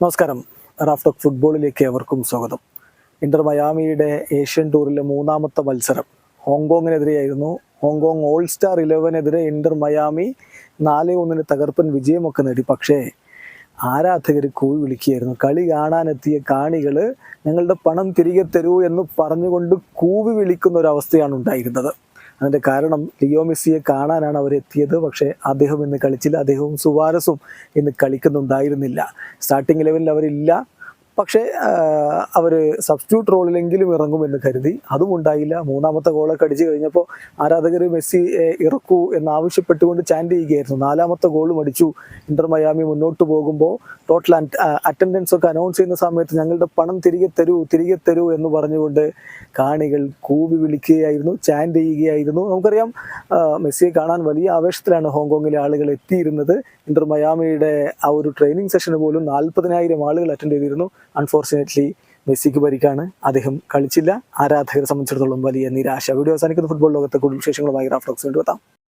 നമസ്കാരം. റാഫ് റാഫ്റ്റോക്ക് ഫുട്ബോളിലേക്ക് അവർക്കും സ്വാഗതം. ഇന്റർ മയാമിയുടെ ഏഷ്യൻ ടൂറിലെ മൂന്നാമത്തെ മത്സരം ഹോങ്കോങ്ങിനെതിരെയായിരുന്നു. ഹോങ്കോങ് ഓൾ സ്റ്റാർ ഇലവനെതിരെ ഇന്റർ മയാമി നാല് ഒന്നിന് തകർപ്പൻ വിജയമൊക്കെ നേടി. പക്ഷേ ആരാധകർ കൂവി വിളിക്കുകയായിരുന്നു. കളി കാണാനെത്തിയ കാണികൾ ഞങ്ങളുടെ പണം തിരികെ തരൂ എന്ന് പറഞ്ഞുകൊണ്ട് കൂവി വിളിക്കുന്ന ഒരു അവസ്ഥയാണ് ഉണ്ടായിരുന്നത്. അതിന്റെ കാരണം ലിയോ മെസ്സിയെ കാണാനാണ് അവരെത്തിയത് പക്ഷേ അദ്ദേഹം ഇന്ന് കളിച്ചില്ല. അദ്ദേഹവും സുവാരസും ഇന്ന് കളിക്കുന്നുണ്ടായിരുന്നില്ല. സ്റ്റാർട്ടിംഗ് ലെവലിൽ അവരില്ല. പക്ഷേ അവർ സബ്സ്റ്റിറ്റ്യൂട്ട് റോളിലെങ്കിലും ഇറങ്ങുമെന്ന് കരുതി. അതും ഉണ്ടായില്ല. മൂന്നാമത്തെ ഗോളൊക്കെ അടിച്ചു കഴിഞ്ഞപ്പോൾ ആരാധകർ മെസ്സി ഇറക്കൂ എന്നാവശ്യപ്പെട്ടുകൊണ്ട് ചാൻഡ് ചെയ്യുകയായിരുന്നു. നാലാമത്തെ ഗോളും അടിച്ചു. ഇന്റർ മയാമി മുന്നോട്ട് പോകുമ്പോൾ ടോട്ടൽ അറ്റൻഡൻസ് ഒക്കെ അനൗൺസ് ചെയ്യുന്ന സമയത്ത് ഞങ്ങളുടെ പണം തിരികെ തരൂ തിരികെ തരൂ എന്ന് പറഞ്ഞുകൊണ്ട് കാണികൾ കൂവി വിളിക്കുകയായിരുന്നു ചാൻഡ് ചെയ്യുകയായിരുന്നു. നമുക്കറിയാം മെസ്സിയെ കാണാൻ വലിയ ആവേശത്തിലാണ് ഹോങ്കോങ്ങിലെ ആളുകൾ എത്തിയിരുന്നത്. ഇന്റർ മയാമിയുടെ ആ ഒരു ട്രെയിനിങ് സെഷന് പോലും നാൽപ്പതിനായിരം ആളുകൾ അറ്റൻഡ് ചെയ്തിരുന്നു. അൺഫോർച്ചുനേറ്റ്ലി മെസ്സിക്ക് പരിക്കാണ്. അദ്ദേഹം കളിച്ചില്ല. ആരാധകരെ സംബന്ധിച്ചിടത്തോളം വലിയ നിരാശ. വീഡിയോ അവസാനിക്കുന്ന. ഫുട്ബോൾ ലോകത്തെ കൂടുതൽ വിശേഷങ്ങളുമായി റാഫ്റ്റോക്സ് കൊണ്ടുവെത്താം